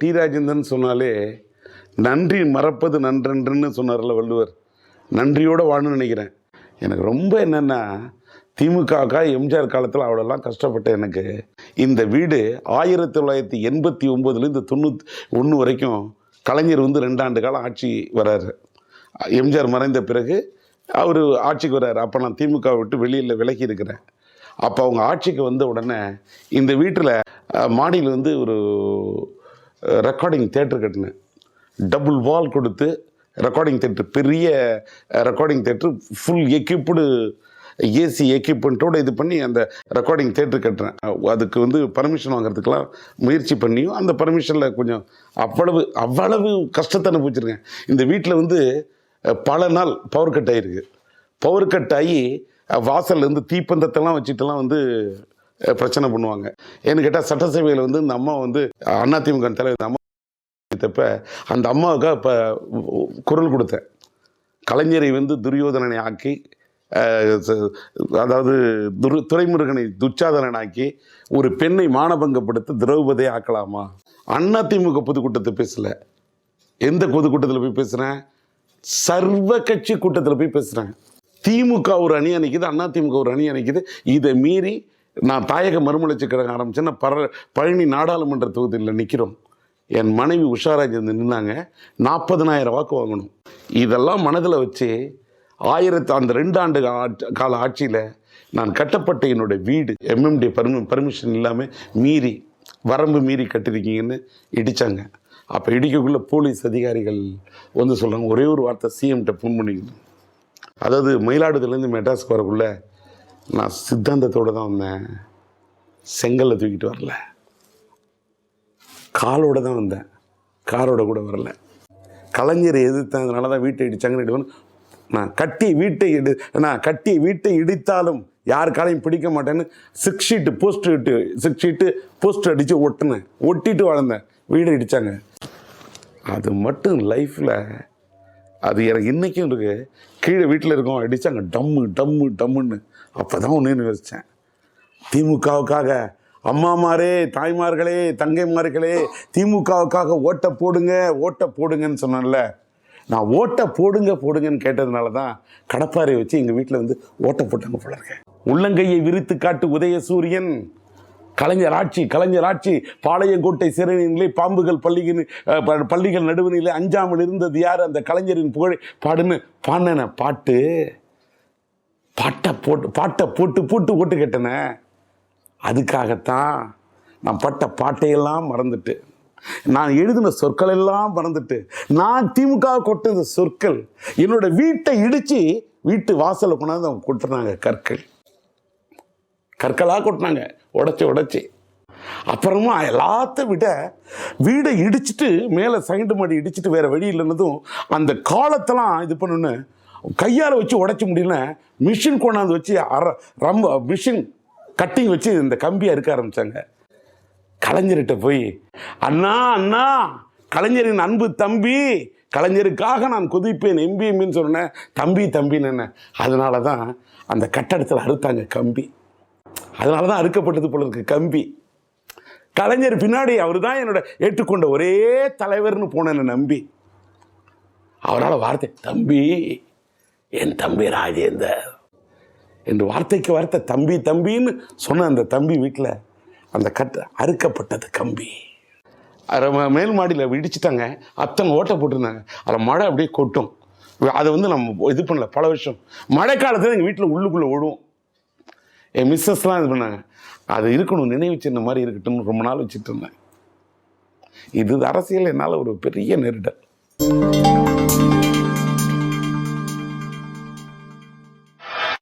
D Rajendran சொன்னாலே நன்றி மறப்பது நன்றன்றுன்னு சொன்னார்ல வள்ளுவர். நன்றியோடு வாழணும்னு நினைக்கிறேன். எனக்கு ரொம்ப என்னென்னா திமுகக்கா எம்ஜிஆர் காலத்தில் அவ்வளோலாம் கஷ்டப்பட்ட எனக்கு இந்த வீடு ஆயிரத்தி தொள்ளாயிரத்தி எண்பத்தி ஒம்போதுலேருந்து தொண்ணூற்றி ஒன்று வரைக்கும் கலைஞர் வந்து ரெண்டாண்டு காலம் ஆட்சி வராரு. எம்ஜிஆர் மறைந்த பிறகு அவர் ஆட்சிக்கு வர்றாரு அப்போ நான் திமுக விட்டு வெளியில் விலகி இருக்கிறேன். அப்போ அவங்க ஆட்சிக்கு வந்த உடனே இந்த வீட்டில் மாடியில் வந்து ஒரு ரெக்கார்டிங் தேட்டர் கட்டினேன். டபுள் வால் கொடுத்து ரெக்கார்டிங் தேட்டர் பெரிய recording theatre full equipped AC எக்யூப்மெண்ட்டோடு இது பண்ணி அந்த ரெக்கார்டிங் தேட்டர் கட்டுறேன். அதுக்கு வந்து பர்மிஷன் வாங்குறதுக்கெலாம் முயற்சி பண்ணியும் அந்த பர்மிஷனில் கொஞ்சம் அவ்வளவு அவ்வளவு கஷ்டத்தை அனுபவிச்சிருக்கேன். இந்த வீட்டில் வந்து பல நாள் பவர் கட் ஆகிருக்கு பவர் கட் ஆகி வாசல்லேருந்து தீப்பந்தத்தெல்லாம் வச்சுட்டுலாம் வந்து பிரச்சனை பண்ணுவாங்க. ஏன்னு கேட்டால் சட்டசபையில் வந்து இந்த அம்மா வந்து அதிமுக தலைவர் அம்மா தப்ப அந்த அம்மாவுக்கு இப்போ குரல் கொடுத்தேன். கலைஞரை வந்து துரியோதனனை ஆக்கி ச- அதாவது துரு துரைமுருகனை துச்சாதனனாக்கி ஒரு பெண்ணை மானபங்கப்படுத்த திரௌபதியை ஆக்கலாமா? அதிமுக பொதுக்கூட்டத்தை பேசல. எந்த பொதுக்கூட்டத்தில் போய் பேசுகிறேன் சர்வ கட்சி கூட்டத்தில் போய் பேசுகிறேன் திமுக ஒரு அணி அணிக்குது அதிமுக ஒரு அணி அணிக்குது. இதை மீறி நான் தாயக மறுமலர்ச்சி கழகம் ஆரம்பிச்சேன்னா பர பழனி நாடாளுமன்ற தொகுதியில் நிற்கிறோம் என் மனைவி உஷாராஜ் வந்து நின்னாங்க. நாற்பதனாயிரம் வாக்கு வாங்கணும். இதெல்லாம் மனதில் வச்சு ஆயிரத்து அந்த ரெண்டு ஆண்டு ஆட்சி- கால ஆட்சியில் நான் கட்டப்பட்ட என்னோட வீடு எம்எம்டி பர்மி பர்மிஷன் இல்லாமல் மீறி வரம்பு மீறி கட்டிருக்கீங்கன்னு இடித்தாங்க அப்போ இடிக்கக்குள்ள போலீஸ் அதிகாரிகள் வந்து சொல்கிறாங்க ஒரே ஒரு வார்த்தை சிஎம்கிட்ட ஃபோன் பண்ணிக்கணும். அதாவது மயிலாடுதுறையிலேருந்து மெட்ராஸ்க்கு வரக்குள்ள நான் சித்தாந்தத்தோடு தான் வந்தேன். செங்கல்ல தூக்கிட்டு வரல. காலோட தான் வந்தேன். காரோட கூட வரல. கலைஞரை எதிர்த்ததுனால தான் வீட்டை இடிச்சாங்கன்னு இடிவன் நான் கட்டி வீட்டை இடி நான் கட்டி வீட்டை இடித்தாலும் யார் காலையும் பிடிக்க மாட்டேன்னு சிக்ஸ் ஷீட்டு போஸ்ட் இட்டு சிக்ஸ் ஷீட்டு போஸ்ட் அடித்து ஒட்டினேன். ஒட்டிட்டு வாழ்ந்தேன் வீடு இடித்தாங்க அது மட்டும் லைஃப்பில் அது எனக்கு இன்றைக்கும் இருக்குது கீழே வீட்டில் இருக்கோம் அடித்தாங்க டம்மு டம்மு டம்முன்னு அப்போ தான் ஒன்று யோசித்தேன் திமுகவுக்காக அம்மாமாரே தாய்மார்களே தங்கைமார்களே திமுகவுக்காக ஓட்டை போடுங்க ஓட்டை போடுங்கன்னு சொன்னேன்ல. நான் ஓட்டை போடுங்க போடுங்கன்னு கேட்டதுனால தான் கடப்பாரை வச்சு எங்கள் வீட்டில் வந்து ஓட்டை போட்டாங்க போல இருக்கேன் உள்ளங்கையை விரித்து காட்டு உதய சூரியன் கலைஞர் ஆட்சி கலைஞர் ஆட்சி பாளையங்கோட்டை சிறையினிலே பாம்புகள் பள்ளிகள் பள்ளிகள் நடுவனிலே அஞ்சாமல் இருந்தது யார்? அந்த கலைஞரின் புகழை பாடுன்னு பாடின பாட்டு பாட்டை போட்டு பாட்டை போட்டு போட்டு ஓட்டு கேட்டன. அதுக்காகத்தான் நான் பட்ட பாட்டையெல்லாம் மறந்துட்டு நான் எழுதின சொற்கள் எல்லாம் மறந்துட்டு நான் திமுக கொட்டின சொற்கள் என்னோட வீட்டை இடித்து வீட்டு வாசலை கொண்டாந்து அவங்க கொட்டுறாங்க கற்கள். கற்களாக கொட்டினாங்க. உடச்சி உடச்சி. அப்புறமா எல்லாத்த விட வீடை இடிச்சிட்டு மேலே சைண்டு மாடி இடிச்சிட்டு வேற வழி இல்லைன்னதும் அந்த காலத்தெல்லாம் இது பண்ணுன்னு கையால் வச்சு உடச்சி முடியல மிஷின் கொண்டாந்து வச்சு அற ரொம்ப மிஷின் கட்டிங் வச்சு இந்த கம்பியை அறுக்க ஆரம்பித்தாங்க கலைஞர்கிட்ட போய் அண்ணா அண்ணா கலைஞரின் அன்பு தம்பி கலைஞருக்காக நான் குதிப்பேன் எம்பிஎம்பின்னு சொன்னேன். தம்பி தம்பின்னு என்ன? அதனால தான் அந்த கட்டடத்தில் அறுத்தாங்க கம்பி. அதனால தான் அறுக்கப்பட்டது போல இருக்கு கம்பி. கலைஞர் பின்னாடி அவர் தான் என்னோட ஏற்றுக்கொண்ட ஒரே தலைவர்னு போனேன் நம்பி. அவரால் வார்த்தை தம்பி என் தம்பி ராஜேந்தர் என்று வார்த்தைக்கு வார்த்தை தம்பி தம்பின்னு சொன்ன அந்த தம்பி வீட்டில் அந்த கட்டு அறுக்கப்பட்டது கம்பி. அதை மேல் மாடியில் இடிச்சிட்டாங்க அத்தனை ஓட்டை போட்டிருந்தாங்க. அதில் மழை அப்படியே கொட்டும். அதை வந்து நம்ம இது பண்ணல பல வருஷம். மழை காலத்தில் எங்கள் வீட்டில் உள்ளுக்குள்ளே ஓடுவோம் என் மிஸ்ஸஸ்லாம் இது பண்ணாங்க. அது இருக்கணும் நினைவு சின்ன மாதிரி இருக்கட்டும்னு ரொம்ப நாள் வச்சுட்டு இருந்தேன். இது அரசியல் என்னால் ஒரு பெரிய நெருடல்.